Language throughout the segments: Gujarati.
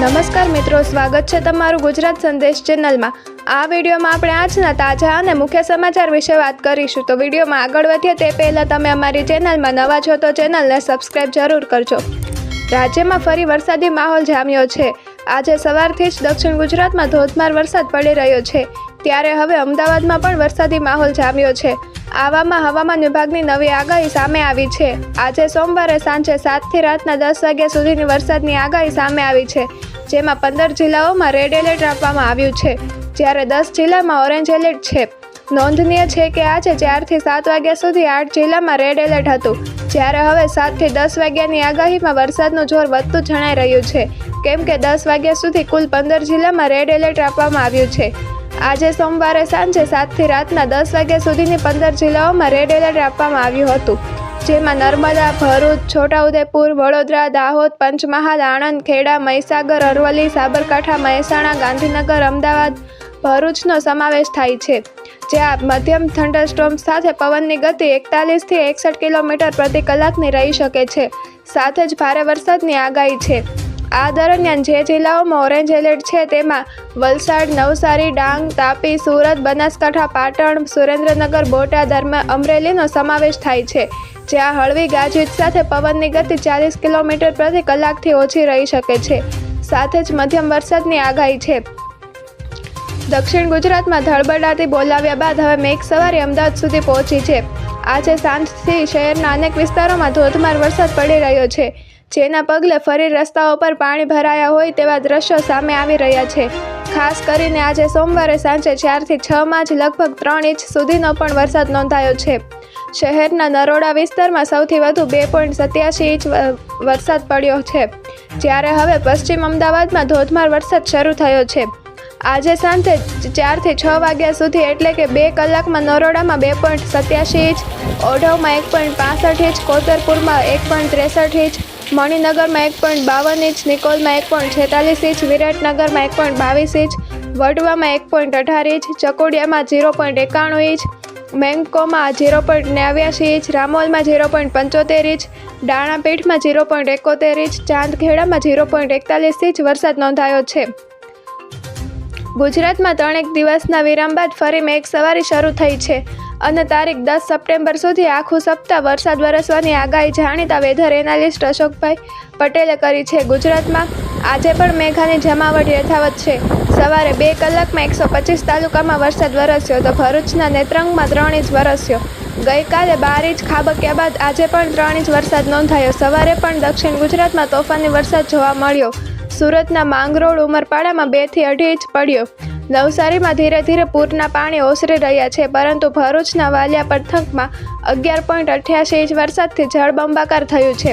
નમસ્કાર મિત્રો, સ્વાગત છે તમારું ગુજરાત સંદેશ ચેનલમાં. આ વિડીયોમાં આપણે આજના તાજા અને મુખ્ય સમાચાર વિશે વાત કરીશું. તો વિડીયોમાં આગળ વધીએ તે પહેલાં તમે અમારી ચેનલમાં નવા છો તો ચેનલને સબસ્ક્રાઈબ જરૂર કરજો. રાજ્યમાં ફરી વરસાદી માહોલ જામ્યો છે. આજે સવારથી જ દક્ષિણ ગુજરાતમાં ધોધમાર વરસાદ પડી રહ્યો છે. ત્યારે હવે અમદાવાદમાં પણ વરસાદી માહોલ જામ્યો છે. આવામાં હવામાન વિભાગની નવી આગાહી સામે આવી છે. આજે સોમવારે સાંજે સાતથી રાતના દસ વાગ્યા સુધીની વરસાદની આગાહી સામે આવી છે. જેમાં પંદર જિલ્લાઓમાં રેડ એલર્ટ આપવામાં આવ્યું છે. જ્યારે દસ જિલ્લામાં ઓરેન્જ એલર્ટ છે. નોંધનીય છે કે આજે ચારથી સાત વાગ્યા સુધી આઠ જિલ્લામાં રેડ એલર્ટ હતું. જ્યારે હવે સાતથી દસ વાગ્યાની આગાહીમાં વરસાદનું જોર વધતું જણાઈ રહ્યું છે. કેમ કે દસ વાગ્યા સુધી કુલ પંદર જિલ્લામાં રેડ એલર્ટ આપવામાં આવ્યું છે. આજે સોમવારે સાંજે સાતથી રાતના દસ વાગ્યા સુધીની પંદર જિલ્લાઓમાં રેડ એલર્ટ આપવામાં આવ્યું હતું. જેમાં નર્મદા, ભરૂચ, છોટાઉદેપુર, વડોદરા, દાહોદ, પંચમહાલ આણંદ ખેડા મહીસાગર, અરવલ્લી, સાબરકાંઠા, મહેસાણા, ગાંધીનગર, અમદાવાદ ભરૂચનો સમાવેશ થાય છે. જ્યાં મધ્યમ થંડરસ્ટોમ સાથે પવનની ગતિ એકતાલીસથી એકસઠ કિલોમીટર પ્રતિ કલાકની રહી શકે છે. સાથે જ ભારે વરસાદની આગાહી છે. આ દરમિયાન જે જિલ્લાઓમાં ઓરેન્જ એલર્ટ છે તેમાં વલસાડ, નવસારી, ડાંગ, તાપી, સુરત, બનાસકાંઠા, પાટણ, સુરેન્દ્રનગર બોટાદરમાં અમરેલીનો સમાવેશ થાય છે, જ્યાં હળવી ગાજવીજ સાથે પવનની ગતિ ચાલીસ કિલોમીટર પ્રતિ કલાકથી ઓછી રહી શકે છે. સાથે જ મધ્યમ વરસાદની આગાહી છે. દક્ષિણ ગુજરાતમાં ધડબડાટી બોલાવ્યા બાદ હવે મેઘ સવારી અમદાવાદ સુધી પહોંચી છે. આજે સાંજથી શહેરના અનેક વિસ્તારોમાં ધોધમાર વરસાદ પડી રહ્યો છે. જેના પગલે ફરી રસ્તાઓ પર પાણી ભરાયા હોય તેવા દ્રશ્યો સામે આવી રહ્યા છે. ખાસ કરીને આજે સોમવારે સાંજે ચારથી છમાં જ લગભગ ત્રણ ઇંચ સુધીનો પણ વરસાદ નોંધાયો છે. શહેરના નરોડા વિસ્તારમાં સૌથી વધુ બે પોઈન્ટ સત્યાસી ઇંચ વરસાદ પડ્યો છે. જ્યારે હવે પશ્ચિમ અમદાવાદમાં ધોધમાર વરસાદ શરૂ થયો છે. આજે સાંજે ચારથી છ વાગ્યા સુધી એટલે કે બે કલાકમાં નરોડામાં બે પોઈન્ટ સત્યાસી ઇંચ, ઓઢવમાં એક પોઈન્ટ પાસઠ ઇંચ, કોતરપુરમાં એક પોઈન્ટ ત્રેસઠ ઇંચ મણિનગરમાં એક પોઈન્ટ બાવન ઇંચ, નિકોલમાં એક પોઈન્ટ છેતાલીસ ઇંચ, વિરાટનગરમાં એક પોઈન્ટ બાવીસ ઇંચ, વડવામાં એક પોઈન્ટ અઢાર ઇંચ, ચકોડિયામાં ઝીરો પોઈન્ટ એકાણું ઇંચ મેંગકોમાં ઝીરો પોઈન્ટ નેવ્યાસી ઇંચ, રામોલમાં ઝીરો પોઈન્ટ પંચોતેર ઇંચ, દાણાપીઠમાં ઝીરો પોઈન્ટ એકોતેર ઇંચ, ચાંદખેડામાં ઝીરો પોઈન્ટ એકતાલીસ ઇંચ વરસાદ નોંધાયો છે. ગુજરાતમાં ત્રણેક દિવસના વિરામ બાદ ફરી મેઘસવારી શરૂ થઈ છે અને તારીખ દસ સપ્ટેમ્બર સુધી આખું સપ્તાહ વરસાદ વરસવાની આગાહી જાણીતા વેધર એનાલિસ્ટ અશોકભાઈ પટેલે કરી છે. ગુજરાતમાં આજે પણ મેઘાની જમાવટ યથાવત છે. સવારે બે કલાકમાં એકસો પચીસ તાલુકામાં વરસાદ વરસ્યો તો ભરૂચના નેત્રંગમાં ત્રણ ઇંચ વરસ્યો. ગઈકાલે બાર ઇંચ ખાબક્યા બાદ આજે પણ ત્રણ ઇંચ વરસાદ નોંધાયો. સવારે પણ દક્ષિણ ગુજરાતમાં તોફાની વરસાદ જોવા મળ્યો. સુરતના માંગરોળ ઉમરપાડામાં બેથી અઢી ઇંચ પડ્યો. નવસારીમાં ધીરે ધીરે પૂરના પાણી ઓસરી રહ્યા છે, પરંતુ ભરૂચના વાલિયા પંથકમાં અગિયાર પોઈન્ટ અઠ્યાસી ઇંચ વરસાદથી જળબંબાકાર થયું છે.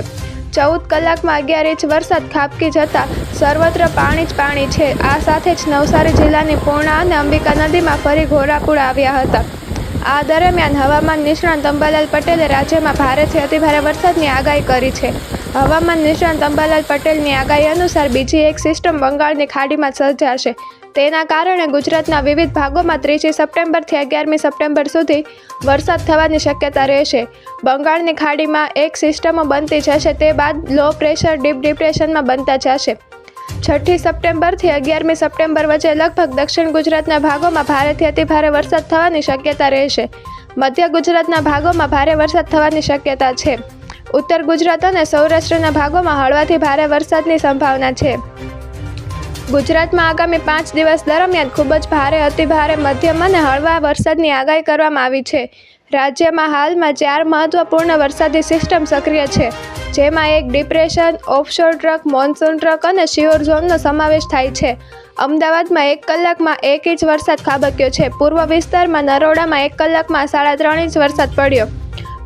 ચૌદ કલાકમાં અગિયાર ઇંચ વરસાદ ખાબકી જતાં સર્વત્ર પાણી જ પાણી છે. આ સાથે જ નવસારી જિલ્લાની પૂર્ણા અને અંબિકા નદીમાં ફરી ઘોરાપૂર આવ્યા હતા. આ દરમિયાન હવામાન નિષ્ણાંત અંબાલાલ પટેલે રાજ્યમાં ભારેથી અતિભારે વરસાદની આગાહી કરી છે. હવામાન નિષ્ણાંત અંબાલાલ પટેલની આગાહી અનુસાર બીજી એક સિસ્ટમ બંગાળની ખાડીમાં સર્જાશે. તેના કારણે ગુજરાતના વિવિધ ભાગોમાં ત્રીજી સપ્ટેમ્બરથી અગિયારમી સપ્ટેમ્બર સુધી વરસાદ થવાની શક્યતા રહેશે. બંગાળની ખાડીમાં એક સિસ્ટમો બનતી જશે, તે બાદ લો પ્રેશર, ડીપ ડિપ્રેશનમાં બનતા જશે. છઠ્ઠી સપ્ટેમ્બરથી અગિયારમી સપ્ટેમ્બર વચ્ચે લગભગ દક્ષિણ ગુજરાતના ભાગોમાં ભારેથી અતિભારે વરસાદ થવાની શક્યતા રહેશે. મધ્ય ગુજરાતના ભાગોમાં ભારે વરસાદ થવાની શક્યતા છે. ઉત્તર ગુજરાત અને સૌરાષ્ટ્રના ભાગોમાં હળવાથી ભારે વરસાદની સંભાવના છે. ગુજરાતમાં આગામી પાંચ દિવસ દરમિયાન ખૂબ જ ભારે, અતિભારે, મધ્યમ અને હળવા વરસાદની આગાહી કરવામાં આવી છે. રાજ્યમાં હાલમાં ચાર મહત્વપૂર્ણ વરસાદી સિસ્ટમ સક્રિય છે, જેમાં એક depression, offshore trough, monsoon trough અને શિયોર ઝોનનો સમાવેશ થાય છે. અમદાવાદમાં એક કલાકમાં એક ઇંચ વરસાદ ખાબક્યો છે. પૂર્વ વિસ્તારમાં નરોડામાં એક કલાકમાં સાડા ત્રણ ઇંચ વરસાદ પડ્યો.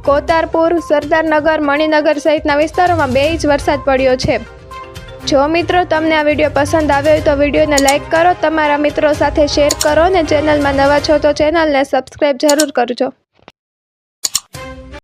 કોતારપુર, સરદારનગર, મણિનગર સહિતના વિસ્તારોમાં બે ઇંચ વરસાદ પડ્યો છે. જો મિત્રો તમને આ વીડિયો પસંદ આવ્યો હોય તો વિડીયોને લાઇક કરો, તમારા મિત્રો સાથે શેર કરો અને ચેનલમાં નવા છો તો ચેનલને સબસ્ક્રાઈબ જરૂર કરજો.